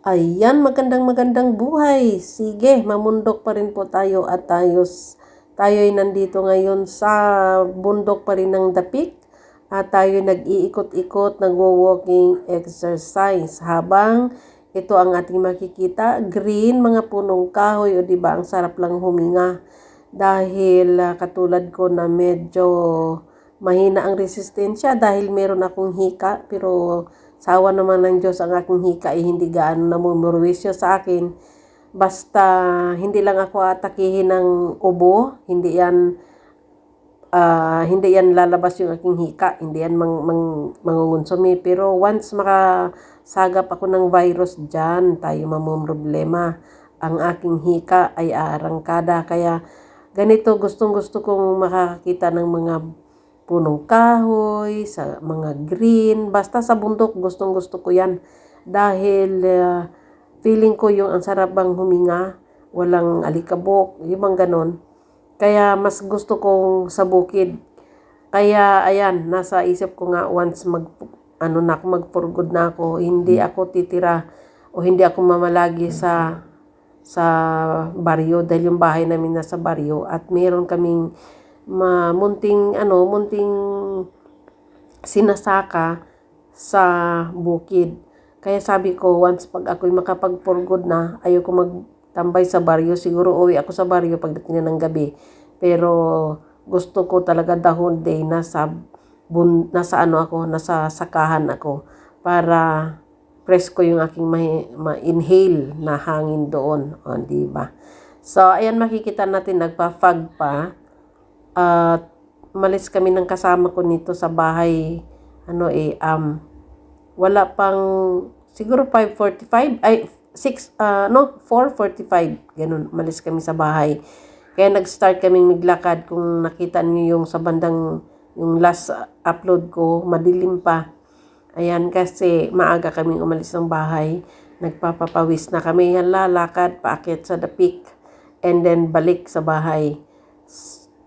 Ayan, magandang magandang buhay. Sige, mamundok pa rin po tayo at tayo, tayo ay nandito ngayon sa bundok pa rin ng Dapik at tayo nag-iikot-ikot, nagwo-walking exercise habang ito ang ating makikita, green, mga punong kahoy o di ba ang sarap lang huminga dahil uh, katulad ko na medyo mahina ang resistensya dahil meron akong hika pero Sawa naman ng Diyos ang aking hika ay hindi gaano namumurwisyo sa akin. Basta hindi lang ako atakihin ng ubo, hindi yan uh, hindi yan lalabas yung aking hika, hindi yan mang, mang, mangungonsumi. Pero once makasagap ako ng virus dyan, tayo mamumroblema. Ang aking hika ay arangkada. Kaya ganito gustong gusto kong makakita ng mga punong kahoy, sa mga green, basta sa bundok gustong gusto ko yan. Dahil uh, feeling ko yung ang sarap bang huminga, walang alikabok, yung mga ganon. Kaya mas gusto kong sa bukid. Kaya ayan, nasa isip ko nga once mag ano na ako mag for good na ako, hindi ako titira o hindi ako mamalagi sa sa baryo dahil yung bahay namin nasa baryo at meron kaming ma munting ano, munting sinasaka sa bukid. Kaya sabi ko, once pag ako'y makapag for good na, ayoko magtambay sa baryo. Siguro uwi ako sa baryo pagdating na ng gabi. Pero gusto ko talaga the whole day nasa, bun, nasa ano ako, nasa sakahan ako para presko yung aking ma-inhale na hangin doon. O, di ba? So, ayan makikita natin nagpa-fog pa at uh, malis kami ng kasama ko nito sa bahay ano eh um wala pang siguro 5:45 ay 6 uh, no 4:45 ganun malis kami sa bahay. Kaya nag-start kaming maglakad kung nakita niyo yung sa bandang yung last upload ko madilim pa. Ayan kasi maaga kaming umalis ng bahay nagpapapawis na kami lalakad paakyat sa the peak and then balik sa bahay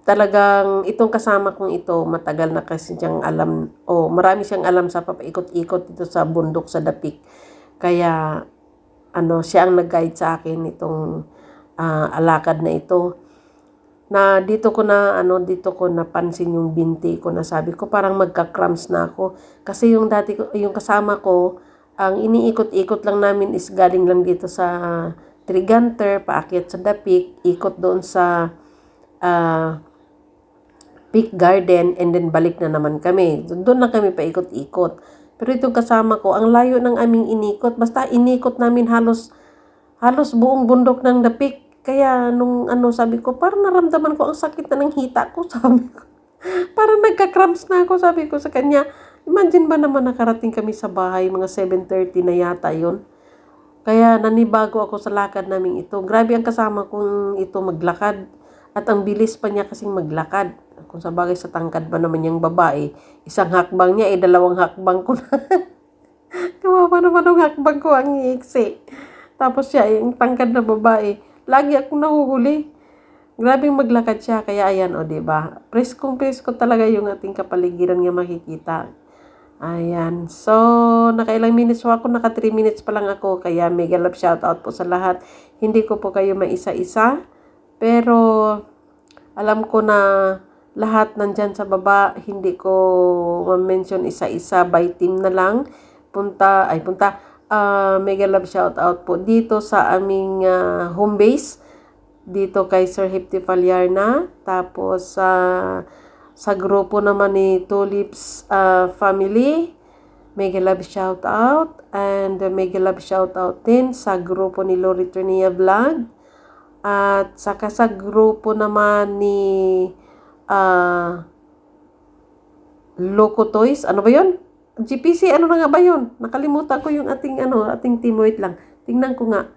talagang itong kasama kong ito matagal na kasi siyang alam o oh, marami siyang alam sa papaikot-ikot dito sa bundok sa Dapik. Kaya ano siya ang nag-guide sa akin itong uh, alakad na ito. Na dito ko na ano dito ko napansin yung binti ko na sabi ko parang magka-cramps na ako kasi yung dati ko yung kasama ko ang iniikot-ikot lang namin is galing lang dito sa Triganter, paakyat sa Dapik, ikot doon sa uh, Peak Garden and then balik na naman kami. Doon na kami paikot-ikot. Pero itong kasama ko, ang layo ng aming inikot. Basta inikot namin halos halos buong bundok ng The Peak. Kaya nung ano sabi ko, parang naramdaman ko ang sakit na ng hita ko, sabi ko. parang nagka-cramps na ako, sabi ko sa kanya. Imagine ba naman nakarating kami sa bahay, mga 7.30 na yata yon Kaya nanibago ako sa lakad namin ito. Grabe ang kasama kong ito maglakad. At ang bilis pa niya kasing maglakad. Kung sa bagay sa tangkad ba naman yung babae, isang hakbang niya, eh dalawang hakbang ko na. Kawawa naman ang hakbang ko ang iiksi. Tapos siya, yung tangkad na babae, lagi akong nahuhuli. Grabing maglakad siya, kaya ayan, o oh, diba? Preskong presko talaga yung ating kapaligiran nga makikita. Ayan. So, nakailang minutes po ako, naka 3 minutes pa lang ako, kaya mega love shout out po sa lahat. Hindi ko po kayo maisa-isa, pero alam ko na lahat nandyan sa baba. Hindi ko ma-mention isa-isa by team na lang. Punta, ay punta, uh, mega love shout out po dito sa aming uh, home base. Dito kay Sir Hipti Falyarna. Tapos sa uh, sa grupo naman ni Tulips uh, family. Mega love shout out and uh, mega love shout out din sa grupo ni Lori Trinia Vlog. At saka sa grupo naman ni uh, Loco Toys. Ano ba yon? GPC, ano na nga ba yon? Nakalimutan ko yung ating, ano, ating team. Wait lang. Tingnan ko nga.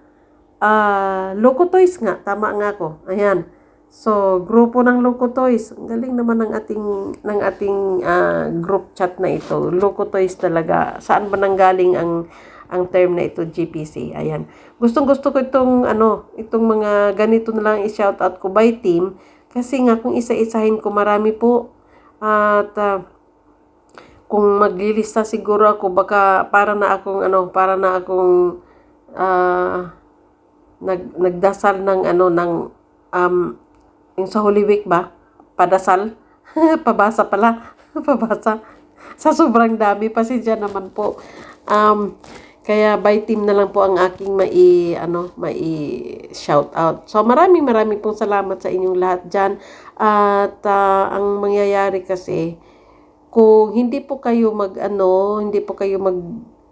Uh, Loco Toys nga. Tama nga ako. Ayan. So, grupo ng Loco Toys. Ang galing naman ng ating, ng ating uh, group chat na ito. Loco Toys talaga. Saan ba nanggaling ang ang term na ito GPC. Ayan. Gustong gusto ko itong ano, itong mga ganito na lang i-shout out ko by team kasi nga kung isa-isahin ko marami po at uh, kung maglilista siguro ako baka para na akong ano, para na akong ah, nag, nagdasal ng ano, ng, um, yung sa Holy Week ba? Padasal? Pabasa pala. Pabasa. Sa sobrang dami, pasensya naman po. Um, kaya by team na lang po ang aking mai ano mai shout out. So maraming maraming pong salamat sa inyong lahat diyan. At ah, ang mangyayari kasi kung hindi po kayo mag ano, hindi po kayo mag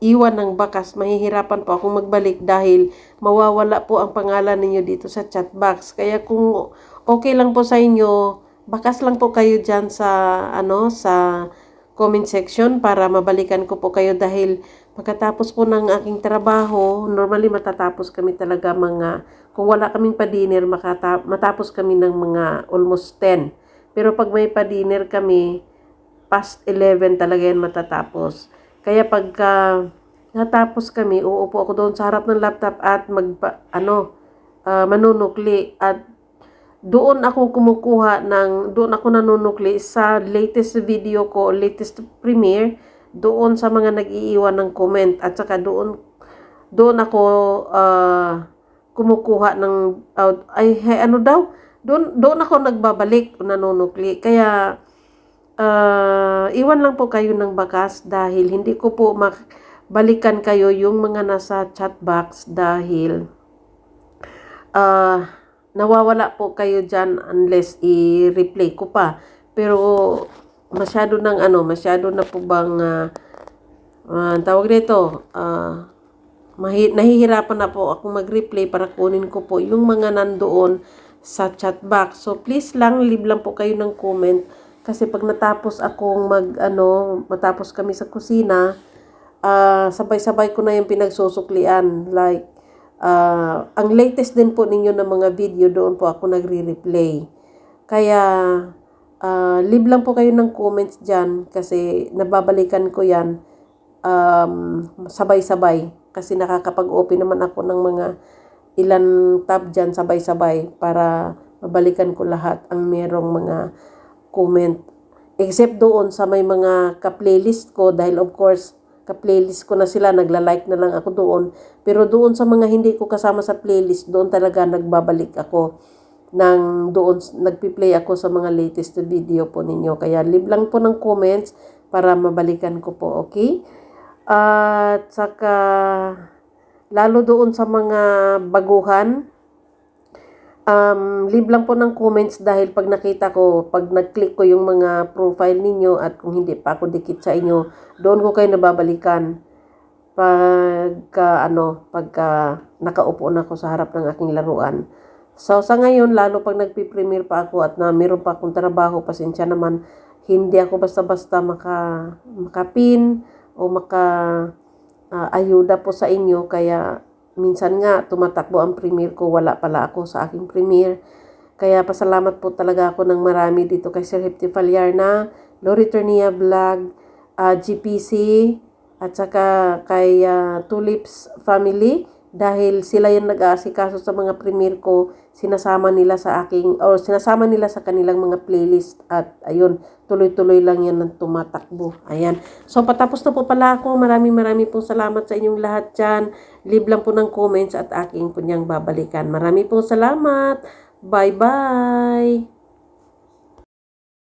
iwan ng bakas, mahihirapan po akong magbalik dahil mawawala po ang pangalan ninyo dito sa chat box. Kaya kung okay lang po sa inyo, bakas lang po kayo diyan sa ano sa comment section para mabalikan ko po kayo dahil pagkatapos po ng aking trabaho, normally matatapos kami talaga mga, kung wala kaming pa-dinner, matapos kami ng mga almost 10. Pero pag may pa-dinner kami, past 11 talaga yan matatapos. Kaya pagka natapos kami, uupo ako doon sa harap ng laptop at mag, ano, ah, manunukli at doon ako kumukuha ng, doon ako nanunukli sa latest video ko, latest premiere, doon sa mga nag-iiwan ng comment at saka doon, doon ako ah, kumukuha ng, ah, ay, hey, ano daw, doon, doon ako nagbabalik, nanunukli. Kaya, ah, iwan lang po kayo ng bakas dahil hindi ko po balikan kayo yung mga nasa chat box dahil ah nawawala po kayo dyan unless i-replay ko pa. Pero masyado ng ano, masyado na po bang ah, ah, tawag dito, ah, mahi- nahihirapan na po akong mag-replay para kunin ko po yung mga nandoon sa chat box. So please lang, leave lang po kayo ng comment kasi pag natapos akong mag ano, matapos kami sa kusina, ah, sabay-sabay ko na yung pinagsusuklian like ah, ang latest din po ninyo ng mga video doon po ako nagre-replay. Kaya ah, leave lang po kayo ng comments diyan kasi nababalikan ko 'yan um, sabay-sabay kasi nakakapag-open naman ako ng mga ilan tab dyan sabay-sabay para mabalikan ko lahat ang merong mga comment. Except doon sa may mga ka-playlist ko dahil of course ka-playlist ko na sila, nagla-like na lang ako doon. Pero doon sa mga hindi ko kasama sa playlist, doon talaga nagbabalik ako ng doon, nagpi-play ako sa mga latest video po ninyo. Kaya leave lang po ng comments para mabalikan ko po, okay? At saka, lalo doon sa mga baguhan, um, leave lang po ng comments dahil pag nakita ko, pag nag-click ko yung mga profile ninyo at kung hindi pa ako dikit sa inyo, doon ko kayo nababalikan pagka ano, pagka nakaupo na ako sa harap ng aking laruan. So sa ngayon, lalo pag nagpi-premiere pa ako at na meron pa akong trabaho, pasensya naman, hindi ako basta-basta maka, makapin o maka ah, ayuda po sa inyo kaya minsan nga tumatakbo ang premiere ko, wala pala ako sa aking premiere. Kaya pasalamat po talaga ako ng marami dito kay Sir Hepti Falyarna, Lori Ternia Vlog, ah, GPC, at saka kay ah, Tulips Family dahil sila yung nag-aasikaso sa mga premiere ko, sinasama nila sa aking, or sinasama nila sa kanilang mga playlist at ayun, tuloy-tuloy lang yan ng tumatakbo. Ayan. So patapos na po pala ako. Maraming maraming pong salamat sa inyong lahat dyan. Leave lang po ng comments at aking po niyang babalikan. Maraming pong salamat. Bye-bye!